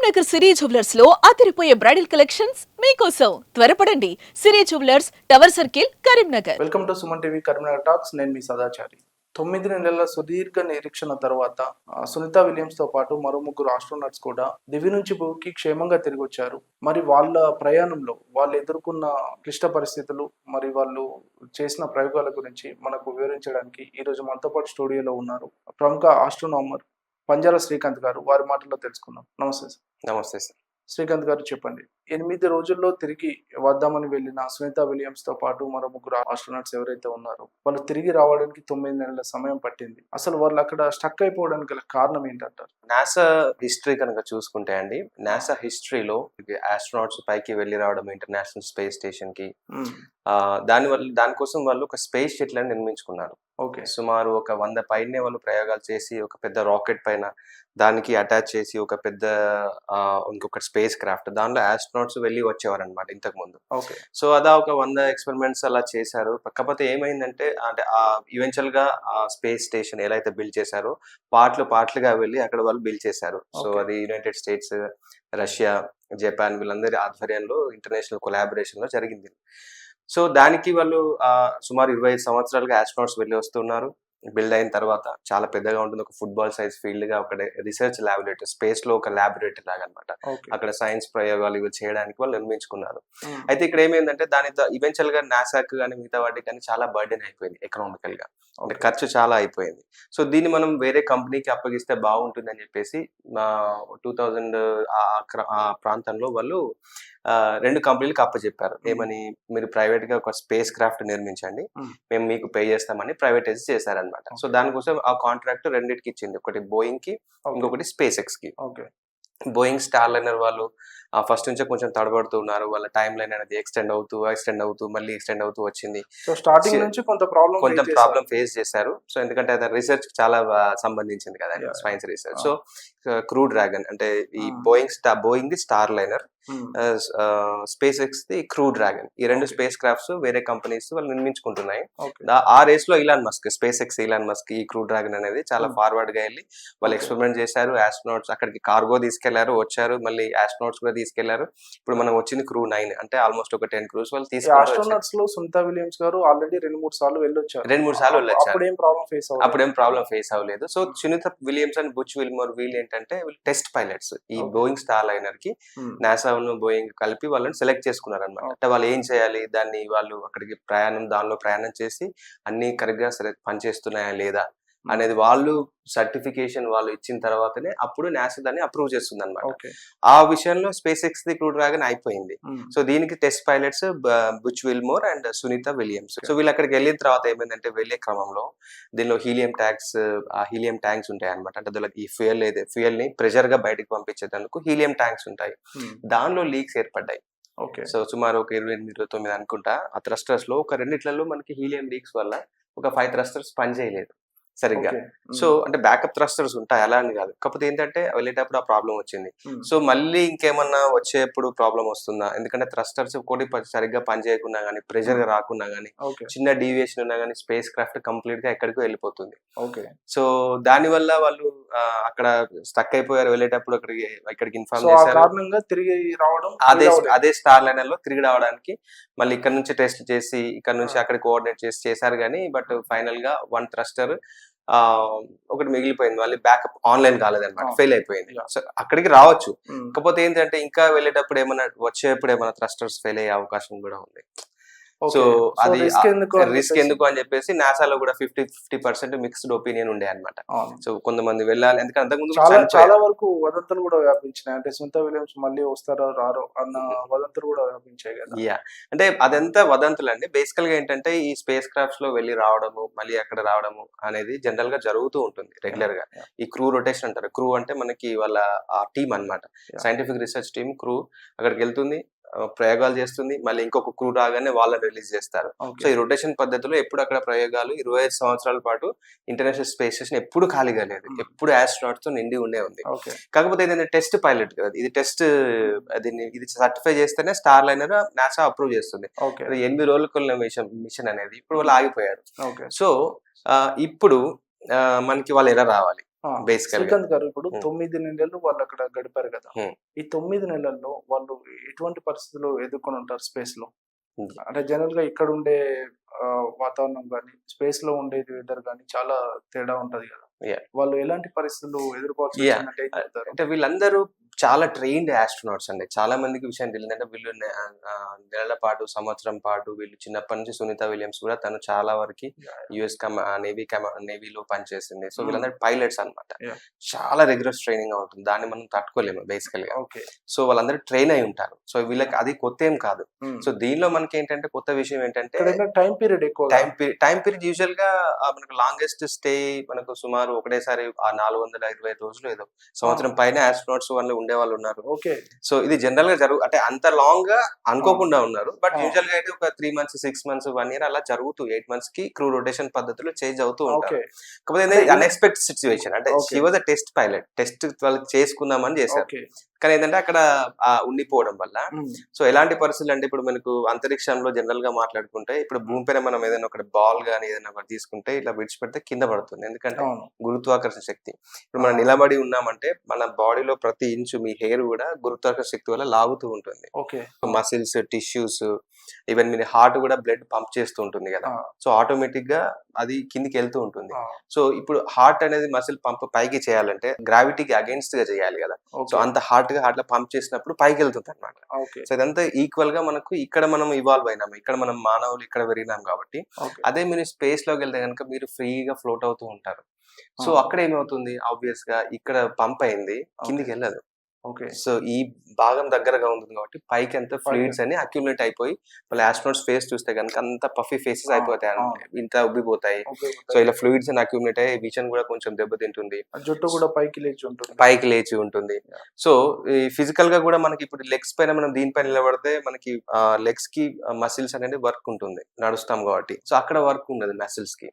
కరీంనగర్ సిరీ జువెలర్స్లో అదిరిపోయే bridal collections మీకోసం. త్వరపడండి. Siri jewellers tower circle Karimnagar. Welcome to Suman TV Karimnagar talks. నేను మీ సదాచారి. తొమ్మిది నెలల సుదీర్ఘ నిరీక్షణ తర్వాత సునీత విలియమ్స్తో పాటు మరో ముగ్గురు ఆస్ట్రోనట్స్ కూడా దివి నుంచి భూమికి క్షేమంగా తిరిగి వచ్చారు మరి వాళ్ళ ప్రయాణంలో వాళ్ళు ఎదుర్కొన్న క్లిష్ట పరిస్థితులు మరి వాళ్ళు చేసిన ప్రయోగాల గురించి మనకు వివరించడానికి ఈ రోజు మనతో పాటు స్టూడియోలో ఉన్నారు ప్రముఖ ఆస్ట్రోనామర్ పంజాల శ్రీకాంత్ గారు వారి మాటల్లో తెలుసుకుందాం. నమస్తే సార్. నమస్తే సార్. శ్రీకాంత్ గారు చెప్పండి. ఎనిమిది రోజుల్లో తిరిగి వద్దామని వెళ్ళిన సునీత విలియమ్స్తో పాటు మరో ముగ్గురు ఆస్ట్రోనట్స్ ఎవరైతే ఉన్నారో వాళ్ళు తిరిగి రావడానికి తొమ్మిది నెలల సమయం పట్టింది. అసలు వాళ్ళు అక్కడ స్టక్ అయిపోవడానికి గల కారణం ఏంటంటారు? నాసా హిస్టరీ కనుక చూసుకుంటే అండి నాసా హిస్టరీలో ఆస్ట్రోనాట్స్ పైకి వెళ్ళి రావడం ఇంటర్నేషనల్ స్పేస్ స్టేషన్కి ఆ, దాని వల్ల దానికోసం వాళ్ళు ఒక స్పేస్ షటిల్ అని నిర్మించుకున్నారు. ఓకే. సుమారు ఒక వంద పైనే వాళ్ళు ప్రయోగాలు చేసి ఒక పెద్ద రాకెట్ పైన దానికి అటాచ్ చేసి ఒక పెద్ద ఇంకొక స్పేస్ క్రాఫ్ట్. దానిలో ఆస్ట్రోనాట్స్ వెళ్ళి వచ్చేవారు అనమాట ఇంతకు ముందు. ఓకే. సో అదా ఒక వంద ఎక్స్పెరిమెంట్స్ అలా చేశారు. కాకపోతే ఏమైందంటే అంటే ఆ ఈవెన్చువల్గా ఆ స్పేస్ స్టేషన్ ఎలా అయితే బిల్డ్ చేశారో పార్ట్లు పార్ట్లుగా వెళ్ళి అక్కడ వాళ్ళు బిల్డ్ చేశారు. సో. అది యునైటెడ్ స్టేట్స్ రష్యా జపాన్ వీళ్ళందరి ఆధ్వర్యంలో ఇంటర్నేషనల్ కొలాబరేషన్లో జరిగింది. సో దానికి వాళ్ళు ఆ, సుమారు ఇరవై ఐదు సంవత్సరాలుగా ఆస్ట్రోనాట్స్ వెళ్ళి వస్తున్నారు. బిల్డ్ అయిన తర్వాత చాలా పెద్దగా ఉంటుంది. ఒక ఫుట్బాల్ సైజ్ ఫీల్డ్గా ఒక రీసెర్చ్ ల్యాబొరేటరీ స్పేస్లో ఒక ల్యాబొరేటరీ లాగా అనమాట అక్కడ సైన్స్ ప్రయోగాలు ఇవి చేయడానికి వాళ్ళు నిర్మించుకున్నారు. అయితే ఇక్కడ ఏమైందంటే దాని ఈవెన్చువల్గా నాసాక్ కానీ మిగతా వాటికి కానీ చాలా బర్డెన్ అయిపోయింది ఎకనామికల్గా అంటే ఖర్చు చాలా అయిపోయింది. సో దీన్ని మనం వేరే కంపెనీకి అప్పగిస్తే బాగుంటుంది అని చెప్పేసి టూ థౌజండ్ ఆ ప్రాంతంలో వాళ్ళు రెండు కంపెనీలకు అప్పచెప్పారు ఏమని మీరు ప్రైవేట్గా ఒక స్పేస్ క్రాఫ్ట్ నిర్మించండి. మేము. మీకు పే చేస్తామని ప్రైవేటైజ్ చేశారనమాట సో దానికోసం ఆ కాంట్రాక్ట్ రెండింటికి ఇచ్చింది. ఒకటి బోయింగ్కి ఇంకొకటి స్పేస్ ఎక్స్కి బోయింగ్ స్టార్ లైనర్ వాళ్ళు ఫస్ట్ నుంచే కొంచెం తడబడుతూ ఉన్నారు. వాళ్ళ టైం లైన్ అనేది ఎక్స్టెండ్ అవుతూ ఎక్స్టెండ్ అవుతూ మళ్ళీ ఎక్స్టెండ్ అవుతూ వచ్చింది. సో స్టార్టింగ్ నుంచి కొంత ప్రాబ్లం కొంత ప్రాబ్లం ఫేస్ చేశారు. సో ఎందుకంటే అది రీసెర్చ్ చాలా సంబంధించింది కదా. Science research. So crew dragon అంటే ఈ. Boeing star Boeing the Starliner SpaceX the crew dragon ఈ రెండు. స్పేస్ క్రాఫ్ట్స్ వేరే కంపెనీస్ వాళ్ళు నిర్మించుకుంటున్నాయి. ఆ రేస్లో Elon Musk SpaceX Elon Musk ఈ క్రూ డ్రాగన్ అనేది చాలా Hmm. ఫార్వర్డ్గా వెళ్ళి వాళ్ళు. ఎక్స్పెరిమెంట్ చేశారు. ఆస్ట్రోనాట్స్ అక్కడికి కార్గో తీసుకెళ్ళారు వచ్చారు. మళ్ళీ ఆస్ట్రోనాట్స్ కూడా తీసుకెళ్ళారు. ఇప్పుడు మనం వచ్చింది క్రూ నైన్ అంటే ఆల్మోస్ట్ ఒక టెన్ క్రూస్ వాళ్ళు. ఆస్ట్రోనట్స్లో సునీత విలియమ్స్ గారు ఆల్రెడీ రెండు మూడు సార్లు వెళ్ళొచ్చారు. రెండు మూడు సార్లు వెళ్ళొచ్చారు. అప్పుడు ఏం ప్రాబ్లం ఫేస్ అవ్వదు అప్పుడేం ప్రాబ్లం ఫేస్ అవ్వలేదు. So Sunita Williams and Butch Wilmore wheel ఏంటంటే టెస్ట్ పైలట్స్ ఈ. బోయింగ్ స్టార్ లైనర్కి నాసా బోయింగ్ కలిపి వాళ్ళని సెలెక్ట్ చేసుకున్నారు అనమాట. అంటే వాళ్ళు ఏం చేయాలి? దాన్ని వాళ్ళు అక్కడికి ప్రయాణం దానిలో ప్రయాణం చేసి అన్ని కరెక్ట్గా సెలెక్ట్ పనిచేస్తున్నాయా లేదా? అనేది వాళ్ళు సర్టిఫికేషన్ వాళ్ళు ఇచ్చిన తర్వాతనే అప్పుడు నాసా దాన్ని అప్రూవ్ చేస్తుంది అనమాట ఆ విషయంలో space X the crew dragon అయిపోయింది సో దీనికి test pilots Butch Wilmore and Sunita Williams. So వీళ్ళు అక్కడికి వెళ్ళిన తర్వాత ఏమైందంటే వెళ్ళే క్రమంలో దీనిలో హీలియం ట్యాంక్స్ ఆ హీలియం ట్యాంక్స్ ఉంటాయి అనమాట అంటే అందులో ఈ ఫ్యూయల్ ఏదే ఫ్యూయల్ని ప్రెషర్గా బయటకు పంపించేందుకు హీలియం ట్యాంక్స్ ఉంటాయి. దానిలో లీక్స్ ఏర్పడ్డాయి. ఓకే. సో సుమారు ఒక ఇరవై ఎనిమిది ఇరవై తొమ్మిది అనుకుంటా ఆ థ్రస్టర్స్లో ఒక రెండిట్లలో మనకి హీలియం లీక్స్ వల్ల ఒక ఫైవ్ థ్రస్టర్స్ పనిచేయలేదు. సరిగ్గా. సో అంటే బ్యాకప్ థ్రస్టర్స్ ఉంటాయి? అలా అని కాదు. కాకపోతే ఏంటంటే వెళ్ళేటప్పుడు ఆ ప్రాబ్లం వచ్చింది. సో మళ్ళీ ఇంకేమన్నా వచ్చేప్పుడు ప్రాబ్లం వస్తుందా? ఎందుకంటే థ్రస్టర్స్ ఒకటి సరిగ్గా పనిచేయకున్నా కానీ ప్రెషర్ రాకున్నా కానీ చిన్న డీవియేషన్ ఉన్నా కానీ స్పేస్ క్రాఫ్ట్ కంప్లీట్గా ఎక్కడికో వెళ్ళిపోతుంది. ఓకే. సో దాని వల్ల వాళ్ళు అక్కడ స్టక్ అయిపోయారు వెళ్ళేటప్పుడు అక్కడికి ఇక్కడికి ఇన్ఫార్మ్ చేశారు. తిరిగి రావడం అదే. అదే స్టార్ లైనర్లో తిరిగి రావడానికి మళ్ళీ ఇక్కడ నుంచి టెస్ట్ చేసి ఇక్కడ నుంచి. అక్కడ కోఆర్డినేట్ చేసి చేశారు కానీ బట్ ఫైనల్గా వన్ థ్రస్టర్ ఒకటి మిగిలిపోయింది మళ్ళీ బ్యాకప్ ఆన్లైన్ కాలేదన్నమాట. ఫెయిల్ అయిపోయింది. సో అక్కడికి రావచ్చు ఉమ్. కాకపోతే ఏంటంటే ఇంకా వెళ్ళేటప్పుడు ఏమైనా వచ్చేప్పుడు ఏమైనా థ్రస్టర్స్ ఫెయిల్ అయ్యే అవకాశం కూడా ఉంది. సో అది రిస్క్ ఎందుకు అని చెప్పేసి- నాసాలో కూడా fifty fifty percent mixed opinion ఉండే అనమాట. సో కొంతమంది వెళ్ళాలి. ఎందుకంటే అంతకుముందు చాలా. చాలా వరకు వదంతులు కూడా వ్యాపించినాయి. అంటే సునీత విలియమ్స్ మళ్ళీ వస్తారో రారో అన్న వదంతులు కూడా వ్యాపించాయి కదా. యా అంటే అదంతా వదంతులు అండి బేసికల్గా ఏంటంటే ఈ స్పేస్ క్రాఫ్ట్స్లో వెళ్ళి రావడము మళ్ళీ అక్కడ రావడము అనేది జనరల్గా జరుగుతూ ఉంటుంది రెగ్యులర్గా. ఈ క్రూ రొటేషన్ అంటారు. క్రూ అంటే మనకి వాళ్ళ ఆ టీమ్ అన్నమాట. Yeah. Scientific research team crew అక్కడికి వెళ్తుంది. ప్రయోగాలు చేస్తుంది. మళ్ళీ ఇంకొక క్రూ రాగానే వాళ్ళని రిలీజ్ చేస్తారు. సో ఈ రొటేషన్ పద్ధతిలో ఎప్పుడు అక్కడ ప్రయోగాలు? ఇరవై ఐదు సంవత్సరాల పాటు ఇంటర్నేషనల్ స్పేస్ స్టేషన్ ఎప్పుడు ఖాళీగా లేదు. ఎప్పుడు ఆస్ట్రానాట్స్తో నిండి ఉండే ఉంది. కాకపోతే ఏంటంటే టెస్ట్ పైలట్ కదా. ఇది టెస్ట్ దీన్ని ఇది సర్టిఫై చేస్తేనే స్టార్ లైనర్ నాసా అప్రూవ్ చేస్తుంది ఎనిమిది రోజులకు మిషన్ మిషన్ అనేది. ఇప్పుడు వాళ్ళు ఆగిపోయారు. సో ఇప్పుడు మనకి వాళ్ళు ఎలా రావాలి. శ్రీకాంత్ గారు ఇప్పుడు. తొమ్మిది నెలలు వాళ్ళు అక్కడ గడిపారు కదా. ఈ తొమ్మిది నెలల్లో వాళ్ళు ఎటువంటి పరిస్థితులు ఎదుర్కొని ఉంటారు స్పేస్లో. అంటే జనరల్గా ఇక్కడ ఉండే వాతావరణం కానీ స్పేస్లో ఉండేది వెదర్ కానీ చాలా తేడా ఉంటది కదా. వాళ్ళు ఎలాంటి పరిస్థితులు ఎదుర్కోవాల్సి అంటే వీళ్ళందరూ చాలా ట్రైన్డ్ ఆస్ట్రోనాట్స్ అండి. చాలా మందికి విషయం తెలియదు. అంటే వీళ్ళు నెలల పాటు సంవత్సరం పాటు వీళ్ళు చిన్నప్పటి నుంచి సునీత విలియమ్స్ కూడా తను చాలా వరకు యుఎస్ నేవీ నేవీలో పనిచేసింది. So Hmm. వీళ్ళందరూ పైలట్స్ అన్నమాట. Yeah. చాలా రెగ్యులర్ ట్రైనింగ్ ఉంటుంది. దాన్ని మనం తట్టుకోలేము బేసికల్గా. ఓకే సో వాళ్ళందరూ ట్రైన్ అయి ఉంటారు. సో వీళ్ళకి అది కొత్త ఏం కాదు. సో దీనిలో మనకి ఏంటంటే కొత్త విషయం ఏంటంటే టైం పీరియడ్ ఎక్కువ టైం పీరియడ్ టైం పీరియడ్ యూజువల్గా మనకు లాంగెస్ట్ స్టే మనకు సుమారు ఒకటేసారి ఆ నాలుగు వందల ఇరవై రోజులు ఏదో. సంవత్సరం పైన ఆస్ట్రోనాట్స్ వాళ్ళు ఉండే వాళ్ళు ఉన్నారు. ఓకే. సో ఇది జనరల్గా జరుగు అంటే అంత లాంగ్గా అనుకోకుండా ఉన్నారు. బట్. యూజువల్గా అయితే ఒక three months six months one year అలా జరుగుతూ ఎయిట్ మంత్స్కి క్రూ రొటేషన్ పద్ధతిలో చేంజ్ అవుతూ ఉంటారు. కాకపోతే అన్ఎక్స్పెక్టెడ్ సిచ్యువేషన్ అంటే. She was a test pilot test వాళ్ళకి చేసుకుందామని చేశారు. కానీ ఏంటంటే అక్కడ ఉండిపోవడం వల్ల సో ఎలాంటి పరిస్థితులు అంటే ఇప్పుడు మనకు అంతరిక్షంలో జనరల్గా మాట్లాడుకుంటే ఇప్పుడు భూమిపైన మనం ఏదైనా ఒక బాల్ గానీ ఏదైనా ఒకటి తీసుకుంటే ఇట్లా విడిచిపెడితే కింద పడుతుంది. ఎందుకంటే గురుత్వాకర్షణ శక్తి. ఇప్పుడు మనం నిలబడి ఉన్నామంటే మన బాడీలో ప్రతి ఇంచు మీ హెయిర్ కూడా గురుత్వాకర్షణ శక్తి వల్ల లాగుతూ ఉంటుంది. ఓకే. మసిల్స్ టిష్యూస్ ఈవెన్ మీ హార్ట్ కూడా బ్లడ్ పంప్ చేస్తూ ఉంటుంది కదా. సో ఆటోమేటిక్గా అది కిందికి వెళ్తూ ఉంటుంది. సో ఇప్పుడు హార్ట్ అనేది మసిల్ పంప్ పైకి చేయాలంటే గ్రావిటీకి అగేన్స్ట్గా చేయాలి కదా. సో అంత హార్ట్గా హార్ట్లో పంప్ చేసినప్పుడు పైకి వెళ్తుంది అనమాట ఓకే. సో ఇదంతా ఈక్వల్గా మనకు ఇక్కడ మనం ఇవాల్వ్ అయినాము ఇక్కడ మనం మానవులు ఇక్కడ పెరిగినాం కాబట్టి అదే మీరు స్పేస్లోకి వెళ్తే కనుక మీరు ఫ్రీగా ఫ్లోట్ అవుతూ ఉంటారు. సో. అక్కడ ఏమవుతుంది ఆబ్వియస్గా ఇక్కడ పంప్ అయింది కిందికి వెళ్ళదు ఓకే. సో ఈ భాగం దగ్గరగా ఉంటుంది కాబట్టి పైకి అంత ఫ్లూయిడ్స్ అని అక్యుములేట్ అయిపోయి మళ్ళీ ఆస్ట్రోనాట్స్ ఫేస్ చూస్తే కనుక అంత పఫీ ఫేసెస్ అయిపోతాయి. ఇంత ఉబ్బిపోతాయి. సో ఇలా ఫ్లూయిడ్స్ అని అక్యుములేట్ అయ్యి విజన్ కూడా కొంచెం దెబ్బతింటుంది. జుట్టు కూడా పైకి లేచి ఉంటుంది. పైకి లేచి ఉంటుంది. సో ఈ ఫిజికల్గా కూడా మనకి ఇప్పుడు లెగ్స్ పైన మనం దీనిపైన నిలబడితే మనకి లెగ్స్కి మసిల్స్ అనేది వర్క్ ఉంటుంది. నడుస్తాం కాబట్టి. సో అక్కడ వర్క్ ఉండదు మసిల్స్కి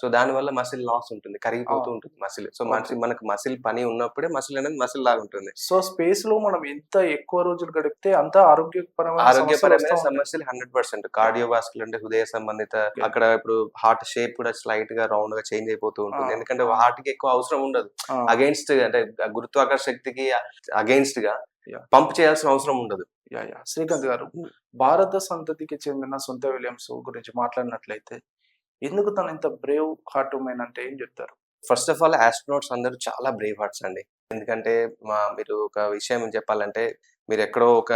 సో దాని వల్ల మసిల్ లాస్ ఉంటుంది. కరిగిపోతూ. ఉంటుంది మసిల్ సో మనకి మనకు మసిల్ పని ఉన్నప్పుడే మసిల్ అనేది మసిల్ లాగా ఉంటుంది. సో స్పేస్లో మనం ఎంత ఎక్కువ రోజులు గడిపితే అంత ఆరోగ్యపరమైన ఆరోగ్యపరమైన సమస్యలు హండ్రెడ్ పర్సెంట్ కార్డియోవాస్కులర్ అంటే హృదయ సంబంధిత అక్కడ ఇప్పుడు హార్ట్ షేప్ కూడా స్లైట్గా రౌండ్గా చేంజ్ అయిపోతూ ఉంటుంది. ఎందుకంటే హార్ట్కి ఎక్కువ అవసరం ఉండదు. అగేన్స్ట్ అంటే గురుత్వాకర్షణ శక్తికి అగేన్స్ట్గా. పంప్ చేయాల్సిన అవసరం ఉండదు. యా యా శ్రీకాంత్ గారు. భారత సంతతికి చెందిన సొంత విలియమ్స్ గురించి మాట్లాడినట్లయితే ఎందుకు తను ఇంత బ్రేవ్ హార్ట్ ఉమెన్ అంటే ఏం చెప్తారు? ఫస్ట్ ఆఫ్ ఆల్ ఆస్ట్రోనాట్స్ అందరూ చాలా బ్రేవ్ హార్ట్స్ అండి. ఎందుకంటే మా మీరు ఒక విషయం చెప్పాలంటే మీరు ఎక్కడో ఒక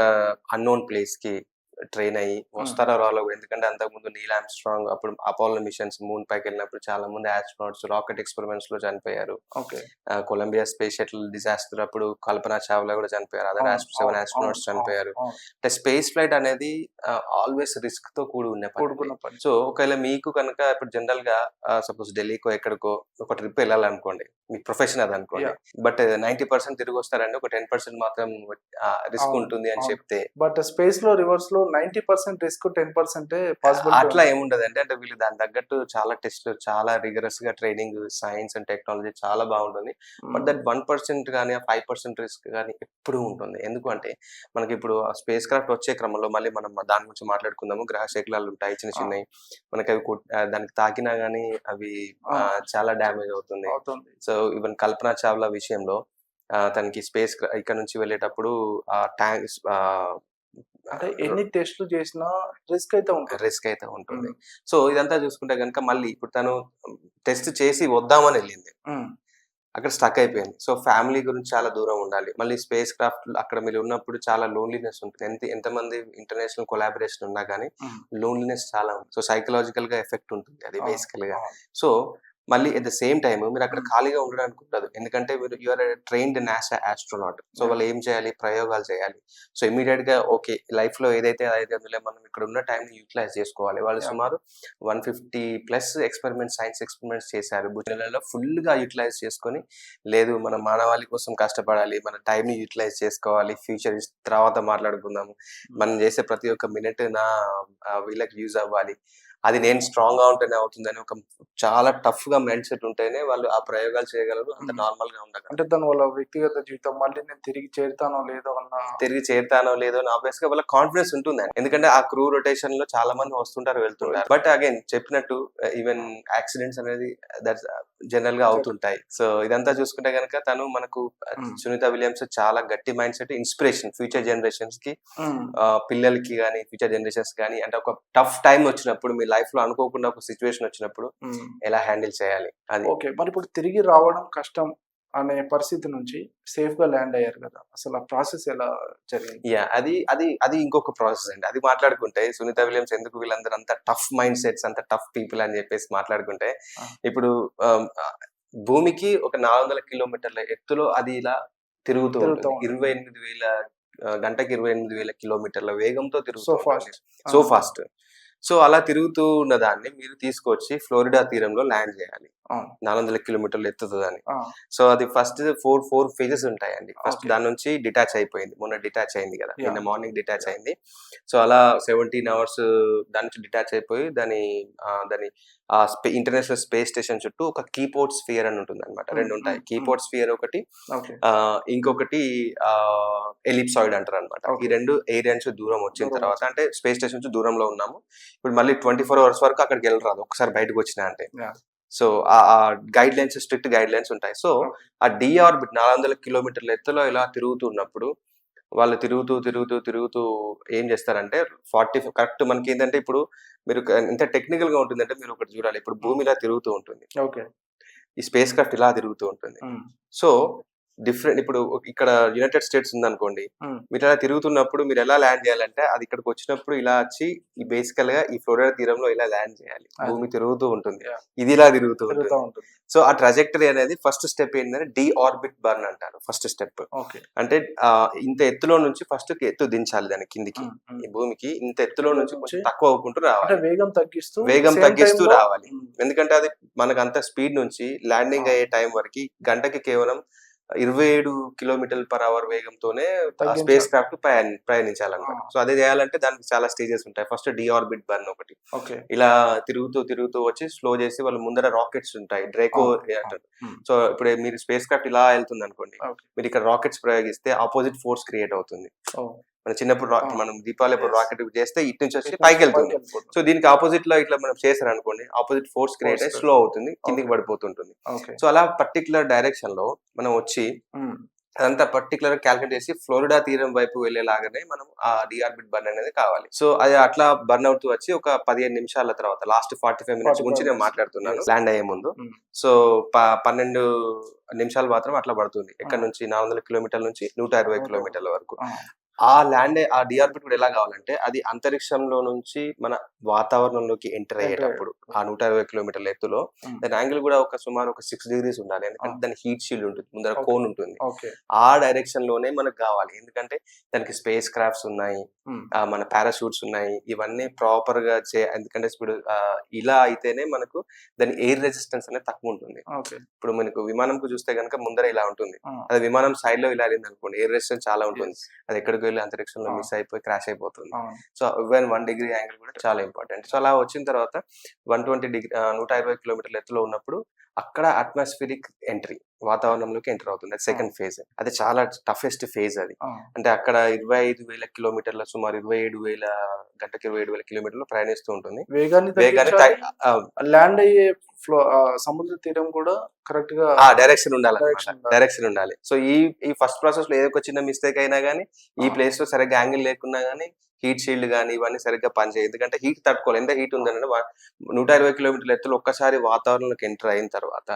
అన్నోన్ ప్లేస్కి ట్రైన్ అయ్యి వస్తారో రాలో ఎందుకంటే అంతకుముందు నీల్ ఆమ్స్ట్రాంగ్ అప్పుడు అపోలో మిషన్స్ మూన్ పైకి వెళ్ళినప్పుడు చాలా మంది ఆస్ట్రోనాట్స్ రాకెట్ ఎక్స్పెరిమెంట్స్లో చనిపోయారు కొలంబియా స్పేస్ షటిల్ డిజాస్టర్ అప్పుడు కల్పనా చావ్లా కూడా చనిపోయారు. అదర్ సెవెన్ ఆస్ట్రోనాట్స్ చనిపోయారు. అంటే స్పేస్ ఫ్లైట్ అనేది ఆల్వేస్ రిస్క్తో కూడి ఉన్న పని. సో ఒకవేళ మీకు కనుక ఇప్పుడు జనరల్గా సపోజ్ ఢిల్లీకో ఎక్కడికో ఒక ట్రిప్ వెళ్ళాలనుకోండి మీ ప్రొఫెషన్ అది అనుకోండి. బట్ నైన్టీ పర్సెంట్ తిరిగి వస్తారండి ఒక టెన్ పర్సెంట్ మాత్రం రిస్క్ ఉంటుంది అని. చెప్తే బట్ స్పేస్లో రివర్స్లో ninety percent risk ten percent possible అట్లా ఏముండదు అంటే అంటే వీళ్ళు దాని తగ్గట్టు చాలా టెస్ట్లు చాలా రిగరస్గా ట్రైనింగ్ సైన్స్ అండ్ టెక్నాలజీ చాలా బాగుంటుంది. బట్ దట్ వన్ పర్సెంట్ కానీ ఫైవ్ పర్సెంట్ రిస్క్ కానీ ఎప్పుడూ ఉంటుంది. ఎందుకంటే మనకి ఇప్పుడు స్పేస్ క్రాఫ్ట్ వచ్చే క్రమంలో మళ్ళీ మనం దాని గురించి మాట్లాడుకుందాము. గ్రహ శకలాలు ఉంటాయి చిన్న చిన్నవి. మనకి అవి దానికి తాకినా గానీ అవి. చాలా డ్యామేజ్ అవుతుంది. సో ఈవెన్ కల్పనా చావ్లా విషయంలో తనకి స్పేస్ ఇక్కడ నుంచి వెళ్ళేటప్పుడు ఆ ట్యాంక్ అంటే ఎన్ని టెస్ట్లు చేసినా రిస్క్ అయితే ఉంటుంది. రిస్క్ అయితే ఉంటుంది. సో ఇదంతా చూసుకుంటే కనుక మళ్ళీ ఇప్పుడు తను టెస్ట్ చేసి వద్దామని వెళ్ళింది. అక్కడ స్టక్ అయిపోయింది. సో ఫ్యామిలీ గురించి చాలా దూరం ఉండాలి. మళ్ళీ స్పేస్ క్రాఫ్ట్ అక్కడ మీరు ఉన్నప్పుడు చాలా లోన్లీనెస్ ఉంటుంది. ఎంత ఎంతమంది ఇంటర్నేషనల్ కొలాబరేషన్ ఉన్నా కానీ. లోన్లీనెస్ చాలా ఉంది. సో సైకలాజికల్గా ఎఫెక్ట్ ఉంటుంది అది బేసికల్గా సో మళ్ళీ ఎట్ ద సేమ్ టైం మీరు అక్కడ. ఖాళీగా ఉండడానికి ఉండదు. ఎందుకంటే మీరు you're trained NASA astronaut so. వాళ్ళు ఏం చేయాలి? ప్రయోగాలు చేయాలి. సో ఇమీడియట్గా ఓకే లైఫ్లో ఏదైతే అయితే అందులో మనం ఇక్కడ ఉన్న టైం యూటిలైజ్ చేసుకోవాలి. వాళ్ళు. సుమారు one fifty plus experiments science experiments చేశారు. నెలలో ఫుల్గా యూటిలైజ్ చేసుకొని లేదు మన మానవాళి కోసం కష్టపడాలి మన టైం ని యూటిలైజ్ చేసుకోవాలి ఫ్యూచర్ తర్వాత మాట్లాడుకుందాము. మనం చేసే ప్రతి ఒక్క మినిట్ నా వీళ్ళకి యూజ్ అవ్వాలి. అది నేను స్ట్రాంగ్గా ఉంటేనే అవుతుందని ఒక చాలా టఫ్గా మైండ్ సెట్ ఉంటేనే వాళ్ళు ఆ ప్రయోగాలు చేయగలరు అంత. నార్మల్గా ఉండగలరు. అంటే తను వాళ్ళ వ్యక్తిగత జీవితం మళ్ళీ నేను తిరిగి చేరుతానో లేదో అన్న తిరిగి చేరుతానో లేదో అని ఆబ్వియస్గా వాళ్ళ కాన్ఫిడెన్స్ ఉంటుంది ఎందుకంటే ఆ క్రూ రొటేషన్లో చాలా మంది వస్తుంటారు వెళ్తుంటారు. బట్ అగైన్ చెప్పినట్టు ఈవెన్ యాక్సిడెంట్స్ అనేది దట్స్ జనరల్గా అవుతుంటాయి. సో ఇదంతా చూసుకుంటే కనుక తను మనకు Hmm. సునీత విలియమ్స్ చాలా గట్టి మైండ్ సెట్ ఇన్స్పిరేషన్ ఫ్యూచర్ జనరేషన్స్కి పిల్లలకి కానీ ఫ్యూచర్ జనరేషన్స్ కానీ అంటే ఒక టఫ్ టైం వచ్చినప్పుడు మీ లైఫ్లో అనుకోకుండా ఒక సిచ్యువేషన్ వచ్చినప్పుడు. ఎలా హ్యాండిల్ చేయాలి అది ఓకే మరి ఇప్పుడు తిరిగి రావడం కష్టం అనే పరిస్థితి నుంచి సేఫ్గా ల్యాండ్ అయ్యారు కదా అసలు ఆ ప్రాసెస్ ఎలా జరిగింది యా అది అది అది ఇంకొక ప్రాసెస్ అండి అది మాట్లాడుకుంటే సునీత విలియమ్స్ ఎందుకు వీళ్ళందరూ అంత టఫ్ మైండ్ సెట్స్ అంత టఫ్ పీపుల్ అని చెప్పేసి మాట్లాడుకుంటే. ఇప్పుడు భూమికి ఒక నాలుగు వందల కిలోమీటర్ల ఎత్తులో అది ఇలా తిరుగుతూ ఉంటుంది. ఇరవై ఎనిమిది వేల గంటకి ఇరవై ఎనిమిది వేల కిలోమీటర్ల వేగంతో తిరుగుతూ so. Fast so fast so అలా తిరుగుతూ ఉన్న దాన్ని మీరు తీసుకొచ్చి ఫ్లోరిడా తీరంలో ల్యాండ్ చేయాలి. నాలుగు వందల కిలోమీటర్లు ఎత్తుతుందని. సో అది ఫస్ట్ ఫోర్ ఫోర్ ఫేజెస్ ఉంటాయండి. ఫస్ట్. దాని నుంచి డిటాచ్ అయిపోయింది. మొన్న డిటాచ్ అయింది కదా. నిన్న మార్నింగ్ డిటాచ్ అయింది. సో అలా సెవెంటీన్ అవర్స్ దాని నుంచి డిటాచ్ అయిపోయి దాని దాని ఆ ఇంటర్నేషనల్ స్పేస్ స్టేషన్ చుట్టూ ఒక కీపోర్ట్ స్ఫియర్ అని ఉంటుంది అనమాట రెండు ఉంటాయి. కీపోర్ట్ స్ఫియర్ ఒకటి ఇంకొకటి ఎలిప్సాయిడ్ అంటారు అనమాట ఈ. రెండు ఏరియా నుంచి దూరం వచ్చిన తర్వాత అంటే స్పేస్ స్టేషన్ నుంచి దూరంలో ఉన్నాము. ఇప్పుడు మళ్ళీ ట్వంటీ ఫోర్ అవర్స్ వరకు అక్కడికి వెళ్ళరాదు. ఒకసారి బయటకు వచ్చినా అంటే. సో ఆ guidelines strict guidelines ఉంటాయి. సో ఆ డి ఆర్బిట్ నాలుగు వందల కిలోమీటర్ల ఎత్తులో ఇలా తిరుగుతున్నప్పుడు వాళ్ళు తిరుగుతూ తిరుగుతూ తిరుగుతూ ఏం చేస్తారంటే ఫార్టీ కరెక్ట్ మనకి ఏంటంటే ఇప్పుడు మీరు ఎంత టెక్నికల్గా ఉంటుందంటే మీరు ఒకటి చూడాలి. ఇప్పుడు భూమి ఇలా తిరుగుతూ ఉంటుంది. ఓకే ఈ స్పేస్ క్రాఫ్ట్ ఇలా తిరుగుతూ ఉంటుంది. సో డిఫరెంట్ ఇప్పుడు ఇక్కడ యునైటెడ్ స్టేట్స్ ఉందనుకోండి. మీరు ఇలా తిరుగుతున్నప్పుడు మీరు ఎలా ల్యాండ్ చేయాలంటే అది ఇక్కడికి వచ్చినప్పుడు ఇలా వచ్చి ఈ బేసికల్గా ఈ ఫ్లోరిడా తీరంలో ఇలా ల్యాండ్ చేయాలి. భూమి తిరుగుతూ ఉంటుంది. ఇది ఇలా తిరుగుతూ ఉంటుంది సో ఆ ట్రజెక్టరీ అనేది ఫస్ట్ స్టెప్ ఏంటంటే డి ఆర్బిట్ బర్న్ అంటారు ఫస్ట్ స్టెప్ అంటే ఇంత ఎత్తులో నుంచి ఫస్ట్ ఎత్తు దించాలి దాని కిందికి ఈ భూమికి ఇంత ఎత్తులో నుంచి కొంచెం తక్కువ అవ్వకుంటూ రావాలి వేగం తగ్గిస్తూ వేగం తగ్గిస్తూ రావాలి. ఎందుకంటే అది మనకు అంత స్పీడ్ నుంచి ల్యాండింగ్. అయ్యే టైం వరకు గంటకి కేవలం ఇరవై ఏడు కిలోమీటర్ల పర్ అవర్ వేగంతోనే. స్పేస్ క్రాఫ్ట్ ప్రయాణించాలన్నమాట. సో అదే చేయాలంటే దానికి చాలా స్టేజెస్ ఉంటాయి. ఫస్ట్ డి ఆర్బిట్ బర్న్ ఒకటి. ఇలా తిరుగుతూ తిరుగుతూ వచ్చి స్లో చేసి వాళ్ళ ముందర రాకెట్స్ ఉంటాయి. డ్రేకో. సో ఇప్పుడు మీరు స్పేస్ క్రాఫ్ట్ ఇలా వెళ్తుంది అనుకోండి. మీరు ఇక్కడ రాకెట్స్ ప్రయోగిస్తే ఆపోజిట్ ఫోర్స్ క్రియేట్ అవుతుంది. మన చిన్నప్పుడు. మనం దీపావళి అప్పుడు. రాకెట్ చేస్తే ఇటు నుంచి వచ్చి పైకి వెళ్తుంది. సో దీనికి ఆపోజిట్లో ఇట్లా మనం చేశారు అనుకోండి ఆపోజిట్ ఫోర్స్ క్రియేట్ అయ్యి Force స్లో అవుతుంది కిందికి. పడిపోతుంటుంది సో అలా పర్టికులర్ డైరెక్షన్లో మనం వచ్చి ఉమ్, అదంతా పర్టికులర్ క్యాల్కులేట్ చేసి ఫ్లోరిడా తీరం వైపు వెళ్ళేలాగానే మనం ఆ డిఆర్బిట్ బర్న్ అనేది కావాలి సో అది అట్లా బర్న్ అవుతూ వచ్చి ఒక పదిహేను నిమిషాల తర్వాత లాస్ట్ ఫార్టీ ఫైవ్ మినిట్స్ 45 గురించి నేను. మాట్లాడుతున్నాను. ల్యాండ్ అయ్యే ముందు Mm. సో పన్నెండు నిమిషాలు మాత్రం అట్లా పడుతుంది ఎక్కడ Ah. నుంచి నాలుగు వందల కిలోమీటర్ల నుంచి నూట ఇరవై. కిలోమీటర్ల వరకు ఆ, ల్యాండ్ ఆ డిఆర్బిట్ కూడా ఎలా కావాలంటే అది అంతరిక్షంలో నుంచి మన వాతావరణంలోకి ఎంటర్ అయ్యేటప్పుడు ఆ నూట ఇరవై కిలోమీటర్ల ఎత్తులో Mm. దాని యాంగిల్ కూడా ఒక సుమారు ఒక సిక్స్ డిగ్రీస్ ఉండాలి. ఎందుకంటే Ah. దాని హీట్ షీల్డ్ ఉంటుంది ముందర. కోన్ ఉంటుంది. ఆ డైరెక్షన్లోనే మనకు కావాలి. ఎందుకంటే దానికి స్పేస్ క్రాఫ్ట్స్ ఉన్నాయి ఆ, మన పారాషూట్స్ ఉన్నాయి. ఇవన్నీ ప్రాపర్గా చే ఎందుకంటే ఇప్పుడు ఇలా అయితేనే మనకు దాని ఎయిర్ రెసిస్టెన్స్ అనేది తక్కువ ఉంటుంది. ఇప్పుడు మనకు విమానంకు చూస్తే కనుక ముందర ఇలా ఉంటుంది. ఆ, అది విమానం సైడ్లో ఇలా అనుకోండి ఎయిర్ రెసిస్టెన్స్ చాలా ఉంటుంది. అది ఎక్కడికి వెళ్ళి అంతరిక్షంలో. మిస్ అయిపోయి క్రాష్ అయిపోతుంది. So even one degree angle కూడా చాలా ఇంపార్టెంట్ సో అలా వచ్చిన తర్వాత వన్ ట్వంటీ డిగ్రీ నూట ఇరవై కిలోమీటర్ల ఎత్తులో ఉన్నప్పుడు అక్కడ అట్మాస్ఫిరిక్ ఎంట్రీ వాతావరణంలోకి ఎంటర్ అవుతుంది. అది సెకండ్ ఫేజ్ అది చాలా టఫెస్ట్ ఫేజ్ అది. అంటే అక్కడ ఇరవై ఐదు వేల కిలోమీటర్ల సుమారు ఇరవై ఏడు వేల గంటకి ఇరవై ఏడు వేల కిలోమీటర్లు ప్రయాణిస్తూ ఉంటుంది. వేగాన్ని వేగాన్ని తగ్గించాలి. ల్యాండ్ అయ్యే ఫ్లో సముద్ర తీరం కూడా కరెక్ట్గా డైరెక్షన్ ఉండాలి. డైరెక్షన్ ఉండాలి. సో ఈ ఈ ఫస్ట్ ప్రాసెస్లో ఏదో ఒక చిన్న మిస్టేక్ అయినా కానీ ఈ. ప్లేస్లో సరిగ్గా యాంగిల్ లేకున్నా కానీ హీట్ షీల్డ్ కానీ ఇవన్నీ సరిగ్గా పనిచేయదు ఎందుకంటే హీట్ తట్టుకోవాలి ఎంత హీట్ ఉందంటే నూట ఇరవై కిలోమీటర్ల ఎత్తులో ఒక్కసారి వాతావరణంలోకి ఎంటర్ అయిన తర్వాత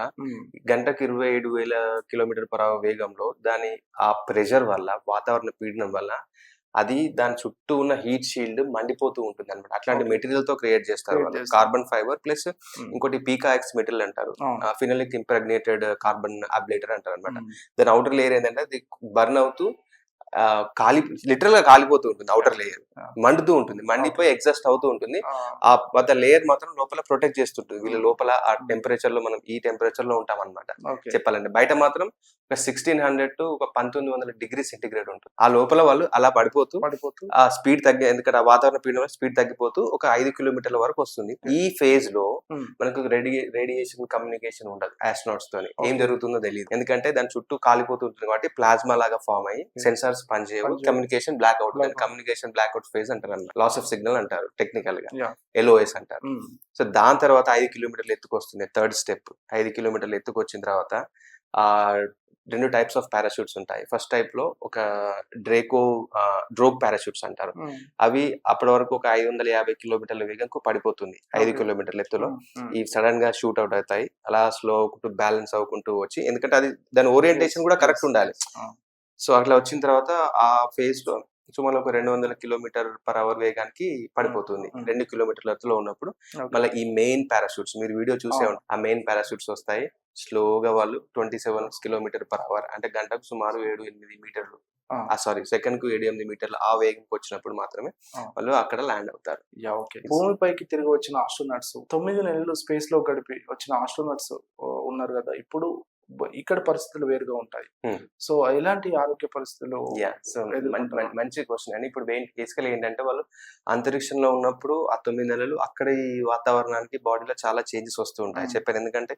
గంటకు ఇరవై ఏడు వేల కిలోమీటర్ పర్ అవర్ వేగంలో దాని ఆ ప్రెషర్ వల్ల వాతావరణ పీడనం వల్ల అది దాని చుట్టూ ఉన్న హీట్ షీల్డ్ మండిపోతూ ఉంటుంది అనమాట అట్లాంటి. మెటీరియల్తో క్రియేట్ చేస్తారు. కార్బన్ ఫైబర్ ప్లస్ ఇంకోటి పీకాక్స్ మెటీరియల్ అంటారు. ఫినలిక్ ఇంప్రెగ్నేటెడ్ కార్బన్ అబ్లేటర్ అంటారు అనమాట దాని అవుటర్ లేయర్ ఏంటంటే అది బర్న్ అవుతూ కాలి లిటరల్గా కాలిపోతూ ఉంటుంది అవుటర్ లేయర్. మండుతూ ఉంటుంది మండిపోయి ఎగ్జాస్ట్ అవుతూ ఉంటుంది. ఆ, ఆ వద్ద లేయర్ మాత్రం లోపల ప్రొటెక్ట్ చేస్తుంటుంది. వీళ్ళ Mm. లోపల ఆ టెంపరేచర్లో మనం ఈ టెంపరేచర్లో ఉంటాం అనమాట చెప్పాలంటే బయట మాత్రం ఒక సిక్స్టీన్ హండ్రెడ్ టు ఒక పంతొమ్మిది వందల డిగ్రీ సెంటిగ్రేడ్ ఉంటుంది. ఆ లోపల వాళ్ళు అలా పడిపోతూ పడిపోతూ. ఆ స్పీడ్ తగ్గి ఎందుకంటే ఆ వాతావరణ పీడనం స్పీడ్ తగ్గిపోతూ ఒక ఐదు కిలోమీటర్ల వరకు వస్తుంది. ఈ ఫేజ్లో Hmm. మనకు రేడి రేడియేషన్ కమ్యూనికేషన్ ఉండదు ఆస్ట్రోనాట్స్ తోని. ఏం. జరుగుతుందో తెలియదు ఎందుకంటే దాని చుట్టూ కాలిపోతూ ఉంటుంది కాబట్టి ప్లాస్మా లాగా ఫామ్ అయ్యి Hmm. సెన్సార్స్ పనిచేయవు. Communication blackout. Communication blackout phase అంటారు అన్నమాట లాస్ ఆఫ్ సిగ్నల్ అంటారు టెక్నికల్గా. ఎల్ఓఎస్ అంటారు సో దాని తర్వాత ఐదు కిలోమీటర్లు ఎత్తుకు వస్తుంది థర్డ్ స్టెప్ ఐదు కిలోమీటర్లు ఎత్తుకు వచ్చిన తర్వాత ఆ రెండు టైప్స్ ఆఫ్ పారాషూట్స్ ఉంటాయి ఫస్ట్ టైప్లో ఒక డ్రేకో డ్రోగ్ పారాషూట్స్ అంటారు ఉమ్, అవి అప్పటి వరకు ఒక ఐదు వందల యాభై కిలోమీటర్ల వేగంకు పడిపోతుంది ఐదు. కిలోమీటర్ల ఎత్తులో ఉమ్. ఈ సడన్గా షూట్ అవుట్ అవుతాయి అలా స్లో అవుకుంటూ బ్యాలెన్స్ అవ్వుకుంటూ వచ్చి ఎందుకంటే అది దాని ఓరియంటేషన్ కూడా. కరెక్ట్ ఉండాలి Ah. సో అట్లా వచ్చిన తర్వాత ఆ ఫేజ్లో సుమారు ఒక రెండు వందల కిలోమీటర్ పర్ అవర్ వేగానికి పడిపోతుంది. రెండు కిలోమీటర్ల ఎత్తులో ఉన్నప్పుడు. మళ్ళీ ఈ మెయిన్ పారాషూట్స్ మీరు వీడియో చూసే. ఉంటారు ఆ మెయిన్ పారాషూట్స్ వస్తాయి స్లోగా వాళ్ళు twenty seven kilometer per hour అంటే గంటకు సుమారు ఏడు ఎనిమిది మీటర్లు. సారీ సెకండ్కు ఏడు ఎనిమిది మీటర్లు ఆ వేగంకి వచ్చినప్పుడు మాత్రమే. వాళ్ళు అక్కడ ల్యాండ్ అవుతారు భూమిపైకి తిరిగి వచ్చిన ఆస్ట్రోనట్స్ తొమ్మిది నెలలు స్పేస్లో గడిపి వచ్చిన ఆస్ట్రోనట్స్ ఉన్నారు కదా ఇప్పుడు ఇక్కడ పరిస్థితులు వేరుగా ఉంటాయి. సో ఎలాంటి ఆరోగ్య పరిస్థితులు. మంచి క్వశ్చన్ అండి. ఇప్పుడు బేసికల్ ఏంటంటే వాళ్ళు అంతరిక్షంలో ఉన్నప్పుడు ఆ తొమ్మిది నెలలు అక్కడ ఈ వాతావరణానికి బాడీలో చాలా చేంజెస్ వస్తూ ఉంటాయి. చెప్పాను. ఎందుకంటే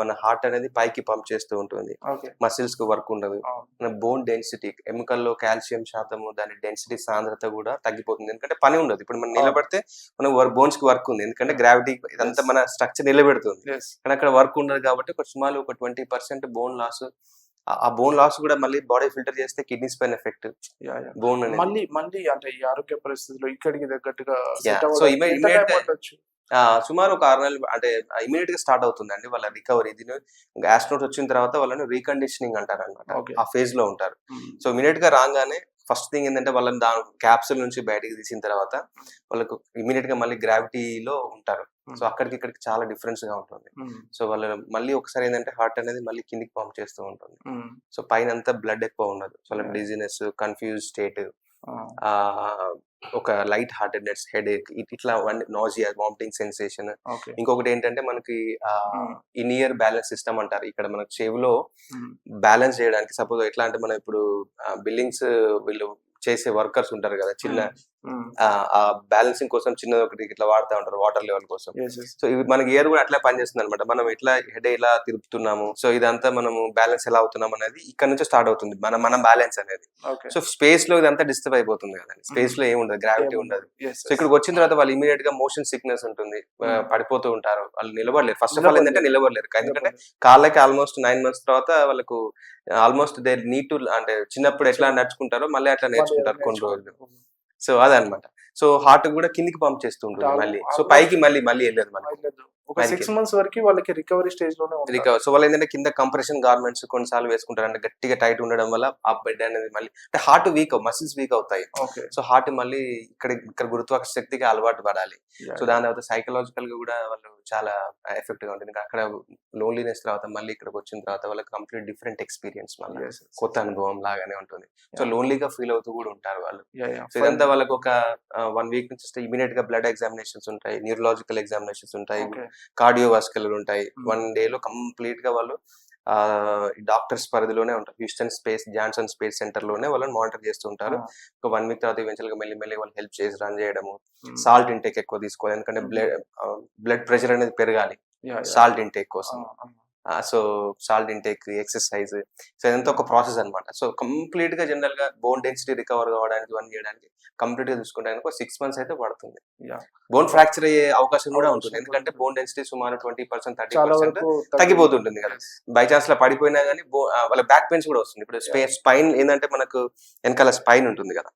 మన హార్ట్ అనేది పైకి పంప్ చేస్తూ ఉంటుంది. మసిల్స్కు వర్క్ ఉండదు. మన బోన్ డెన్సిటీ ఎముకల్లో కాల్షియం శాతము దాని డెన్సిటీ సాంద్రత కూడా తగ్గిపోతుంది. ఎందుకంటే పని ఉండదు. ఇప్పుడు మనం. నిలబడితే మన బోన్స్కి వర్క్ ఉంది. ఎందుకంటే గ్రావిటీ ఇదంతా. మన స్ట్రక్చర్ నిలబెడుతుంది. కానీ అక్కడ వర్క్ ఉండదు కాబట్టి ఒక సుమారు ఒక ట్వంటీ పర్సెంట్ బోన్ లాస్ ఆ బోన్ లాస్ కూడా మళ్ళీ బాడీ ఫిల్టర్ చేస్తే కిడ్నీస్ పైన ఎఫెక్ట్ బోన్ మళ్ళీ మళ్ళీ అంటే ఈ ఆరోగ్య పరిస్థితుల్లో ఇక్కడికి తగ్గట్టుగా సుమారు ఒక ఆరు నెలలు అంటే ఇమీడియట్గా స్టార్ట్ అవుతుందండి వాళ్ళ రికవరీ దీని గ్యాస్ట్రోట్ వచ్చిన తర్వాత వాళ్ళని రీకండిషనింగ్ అంటారు అనమాట. ఆ ఫేజ్లో ఉంటారు. Hmm. సో ఇమీడియట్గా రాగానే ఫస్ట్ థింగ్ ఏంటంటే వాళ్ళని దాని క్యాప్సూల్ నుంచి బయటికి తీసిన తర్వాత వాళ్ళకు ఇమీడియట్గా మళ్ళీ గ్రావిటీలో ఉంటారు సో అక్కడికి ఇక్కడికి చాలా డిఫరెన్స్గా ఉంటుంది Hmm. సో వాళ్ళు మళ్ళీ ఒకసారి ఏంటంటే హార్ట్ అనేది మళ్ళీ కిందికి పంప్ చేస్తూ ఉంటుంది Hmm. సో పైన అంతా బ్లడ్ ఎక్కువ ఉండదు సో వాళ్ళకి. డిజినెస్ కన్ఫ్యూజ్ స్టేట్ ఒక లైట్ హార్టెడ్నెస్ హెడ్ ఏక్ ఇట్లా నాజియా వామిటింగ్ సెన్సేషన్. ఇంకొకటి ఏంటంటే మనకి. ఇన్ ఇయర్ బ్యాలెన్స్ సిస్టమ్ అంటారు ఇక్కడ మనకు చెవిలో. బ్యాలెన్స్ చేయడానికి సపోజ్ ఎట్లా అంటే మనం ఇప్పుడు బిల్డింగ్స్ వీళ్ళు చేసే వర్కర్స్ ఉంటారు కదా చిన్న Hmm. ఆ బ్యాలెన్సింగ్ కోసం చిన్నది ఒకటి ఇట్లా వాడుతూ ఉంటారు వాటర్ లెవెల్ కోసం. సో ఇవి మనకి ఇయర్ కూడా అట్లా పనిచేస్తుంది అనమాట మనం ఎట్లా హెడ్ ఎలా తిరుపుతున్నాము సో ఇదంతా మనము బ్యాలెన్స్ ఎలా అవుతున్నాం అనేది ఇక్కడ నుంచి స్టార్ట్ అవుతుంది మన మన బ్యాలెన్స్ అనేది. సో స్పేస్లో ఇదంతా డిస్టర్బ్ అయిపోతుంది కదండి స్పేస్లో ఏమి ఉండదు గ్రావిటీ ఉండదు సో. ఇక్కడికి వచ్చిన తర్వాత వాళ్ళు ఇమీడియట్గా మోషన్ సిక్నెస్ ఉంటుంది Hmm. పడిపోతూ ఉంటారు వాళ్ళు నిలబడలేరు ఫస్ట్ ఆఫ్ ఆల్ ఏంటంటే నిలబడలేరు ఎందుకంటే. కాళ్ళకి ఆల్మోస్ట్ నైన్ మంత్స్ తర్వాత వాళ్ళకు ఆల్మోస్ట్ దే నీడ్ టు అంటే చిన్నప్పుడు ఎట్లా నడుచుకుంటారో మళ్ళీ అట్లా నేర్చుకుంటారు కొన్ని రోజులు. సో అదనమాట సో హార్ట్ కూడా కిందికి పంప్ చేస్తూ ఉంటుంది చాలా- మళ్ళీ. సో పైకి మళ్ళీ మళ్ళీ వెళ్ళదు మనకి. ఒక. సిక్స్ మంత్స్ వరకు వాళ్ళకి రికవరీ స్టేజ్లోనే. రికవర్ సో వాళ్ళు ఏంటంటే కింద కంప్రెషన్ గార్మెంట్స్ కొన్నిసార్లు వేసుకుంటారు అంటే గట్టిగా టైట్ ఉండడం వల్ల ఆ బెడ్ అనేది మళ్ళీ అంటే హార్ట్ వీక్ మసిల్స్ వీక్ అవుతాయి. సో హార్ట్ మళ్ళీ ఇక్కడ ఇక్కడ గురుత్వాకర్షణ శక్తికి అలవాటు పడాలి. సో దాని తర్వాత సైకలాజికల్గా కూడా వాళ్ళు చాలా ఎఫెక్ట్గా ఉంటుంది అక్కడ లోన్లీనెస్ తర్వాత మళ్ళీ ఇక్కడికి వచ్చిన తర్వాత వాళ్ళకి కంప్లీట్ డిఫరెంట్ ఎక్స్పీరియన్స్ మళ్ళీ కొత్త అనుభవం లాగానే ఉంటుంది. సో. లోన్లీగా ఫీల్ అవుతూ కూడా ఉంటారు వాళ్ళు. సో ఇదంతా వాళ్ళకి ఒక వన్ వీక్ నుంచి ఇమీడియట్గా బ్లడ్ ఎగ్జామినేషన్స్ ఉంటాయి న్యూరలాజికల్ ఎగ్జామినేషన్స్ ఉంటాయి. కార్డియోవాస్కులర్ ఉంటాయి. వన్ డే లో కంప్లీట్గా వాళ్ళు డాక్టర్స్ పరిధిలోనే ఉంటారు. హ్యూస్టన్ స్పేస్ జాన్సన్ స్పేస్ సెంటర్లోనే వాళ్ళని మానిటర్ చేస్తూ ఉంటారు. ఒక వన్ వీక్ తర్వాత ఈవెన్చువల్గా మెల్లి మెల్లి వాళ్ళు హెల్ప్ చేసి రన్ చేయడము సాల్ట్ ఇంటేక్ ఎక్కువ తీసుకోవాలి. ఎందుకంటే. బ్లడ్ బ్లడ్ ప్రెషర్ అనేది పెరగాలి. సాల్ట్ ఇంటేక్ కోసం. So salt intake exercise so ఇదంతా ఒక ప్రాసెస్ అన్నమాట. సో కంప్లీట్గా జనరల్గా బోన్ డెన్సిటీ రికవర్ కావడానికి వన్ చేయడానికి కంప్లీట్గా చూసుకోవడానికి ఒక సిక్స్ మంత్స్ అయితే పడుతుంది. బోన్ ఫ్రాక్చర్ అయ్యే అవకాశం కూడా ఉంటుంది. ఎందుకంటే. బోన్ డెన్సిటీ సుమారు ట్వంటీ పర్సెంట్ థర్టీ పర్సెంట్ తగ్గిపోతుంటుంది కదా. బై ఛాన్స్లో పడిపోయినా కానీ వాళ్ళ బ్యాక్ పెయిన్స్ కూడా వస్తుంది. ఇప్పుడు స్పే స్పైన్ ఏంటంటే మనకు వెనకాల స్పైన్ ఉంటుంది కదా.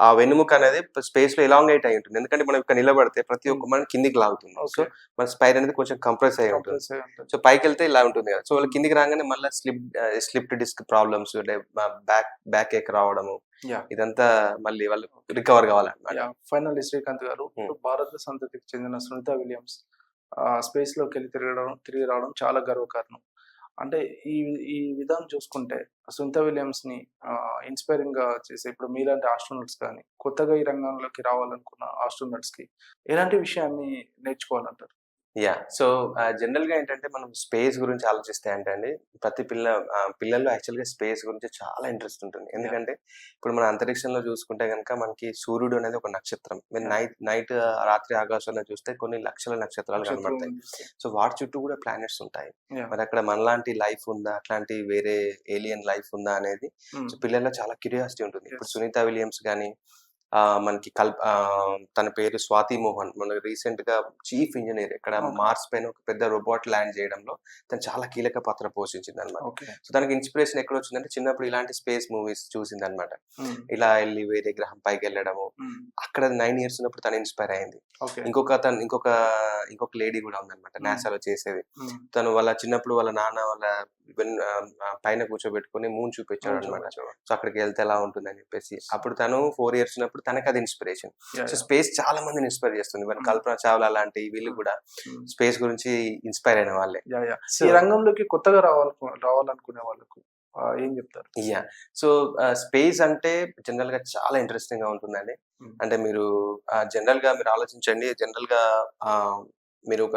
ఆ వెన్నుముక అనేది స్పేస్లో ఎలాంగేట్ అయి ఉంటుంది. ఎందుకంటే మనం ఇక్కడ నిలబడితే ప్రతి ఒక్క మనం కిందికి లాగుతుంది. సో మన స్పైన్ అనేది కొంచెం కంప్రెస్ అయి ఉంటుంది. సో పైకి వెళ్తే ఇలా ఉంటుంది కదా. సో వాళ్ళు కిందికి రాగానే మళ్ళీ slip slip disc problems back back ache రావడము. ఇదంతా మళ్ళీ వాళ్ళు రికవర్ కావాలన్నమాట. ఫైనల్ శ్రీకాంత్ గారు Hmm. భారత సంతతికి చెందిన సునీత విలియమ్స్ స్పేస్లోకి వెళ్ళి తిరగడం తిరిగి రావడం చాలా గర్వకారణం. అంటే ఈ ఈ విధానం చూసుకుంటే సునీత విలియమ్స్ని ఇన్స్పైరింగ్గా చేసే ఇప్పుడు మీలాంటి ఆస్ట్రోనట్స్ కానీ కొత్తగా ఈ రంగంలోకి రావాలనుకున్న ఆస్ట్రోనట్స్కి ఎలాంటి విషయాన్ని నేర్చుకోవాలంటారు? యా సో జనరల్గా ఏంటంటే మనం స్పేస్ గురించి ఆలోచిస్తే అంటే అండి ప్రతి పిల్ల పిల్లల్లో యాక్చువల్గా స్పేస్ గురించి చాలా ఇంట్రెస్ట్ ఉంటుంది. ఎందుకంటే ఇప్పుడు మన అంతరిక్షంలో చూసుకుంటే కనుక మనకి సూర్యుడు అనేది ఒక నక్షత్రం. మీరు. నైట్ నైట్ రాత్రి ఆకాశంలో చూస్తే కొన్ని లక్షల నక్షత్రాలు కనబడతాయి. సో వాటి చుట్టూ కూడా ప్లానెట్స్ ఉంటాయి. మరి అక్కడ మనలాంటి లైఫ్ ఉందా? అట్లాంటి వేరే ఏలియన్ లైఫ్ ఉందా అనేది సో పిల్లల్లో చాలా క్యూరియాసిటీ ఉంటుంది. ఇప్పుడు. సునీత విలియమ్స్ కానీ మనకి కల్ ఆ, తన పేరు స్వాతి మోహన్. మన రీసెంట్గా చీఫ్ ఇంజనీర్ ఇక్కడ. మార్స్ పైన ఒక పెద్ద రోబోట్ ల్యాండ్ చేయడంలో తను చాలా కీలక పాత్ర పోషించింది అనమాట సో తనకి ఇన్స్పిరేషన్ ఎక్కడ వచ్చిందంటే చిన్నప్పుడు ఇలాంటి స్పేస్ మూవీస్ చూసింది అనమాట ఇలా వెళ్ళి వేరే గ్రహం పైకి వెళ్ళడము అక్కడ నైన్ ఇయర్స్ ఉన్నప్పుడు తను ఇన్స్పైర్ అయింది. ఇంకొక తను ఇంకొక ఇంకొక లేడీ కూడా ఉందన్నమాట. నాసాలో చేసేది. తను వాళ్ళ చిన్నప్పుడు వాళ్ళ నాన్న వాళ్ళ పైన కూర్చోబెట్టుకుని మూన్ చూపించాడు. అనమాట సో అక్కడికి వెళ్తే ఎలా ఉంటుందని చెప్పేసి. అప్పుడు తను ఫోర్ ఇయర్స్ ఉన్నప్పుడు తనకి అది ఇన్స్పిరేషన్ సో స్పేస్ చాలా మందిని ఇన్స్పైర్ చేస్తుంది. మన Mm. కల్పన చావ్లా లాంటి వీళ్ళు కూడా స్పేస్ గురించి ఇన్స్పైర్ అయిన వాళ్ళే. ఈ రంగంలోకి కొత్తగా రావాలి రావాలనుకునే వాళ్ళకు ఏం చెప్తారు? యా సో స్పేస్ అంటే జనరల్గా చాలా ఇంట్రెస్టింగ్గా ఉంటుందండి. అంటే మీరు జనరల్గా మీరు ఆలోచించండి. జనరల్గా మీరు ఒక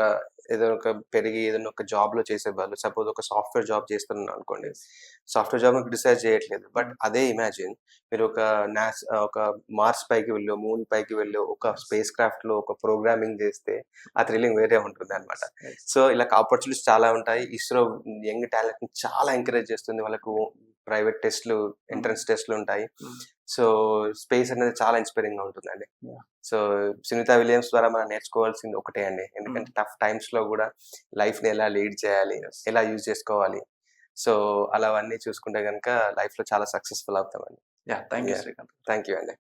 ఏదో ఒక పెరిగి ఏదైనా ఒక జాబ్లో చేసే వాళ్ళు సపోజ్ ఒక సాఫ్ట్వేర్ జాబ్ చేస్తున్నారు అనుకోండి. సాఫ్ట్వేర్ జాబ్ క్రిటిసైజ్ చేయట్లేదు. బట్ అదే ఇమాజిన్ మీరు ఒక నాస్ ఒక మార్స్ పైకి వెళ్ళి మూన్ పైకి వెళ్ళి ఒక స్పేస్ క్రాఫ్ట్లో ఒక ప్రోగ్రామింగ్ చేస్తే ఆ థ్రిల్లింగ్ వేరే ఉంటుంది అనమాట సో ఇలా ఆపర్చునిటీస్ చాలా ఉంటాయి. ఇస్రో యంగ్ టాలెంట్ని చాలా ఎంకరేజ్ చేస్తుంది. వాళ్ళకు ప్రైవేట్ టెస్ట్లు ఎంట్రన్స్ టెస్ట్లు ఉంటాయి. Mm. సో స్పేస్ అనేది చాలా ఇన్స్పైరింగ్గా ఉంటుందండి. సో సునీత విలియమ్స్ ద్వారా మనం నేర్చుకోవాల్సింది ఒకటే అండి. ఎందుకంటే టఫ్ టైమ్స్లో కూడా లైఫ్ని ఎలా లీడ్ చేయాలి. ఎలా యూజ్ చేసుకోవాలి. సో అలా అవన్నీ చూసుకుంటే కనుక లైఫ్లో చాలా successful అవుతామండి. Yeah thank you. Srikanth. Thank you అండి.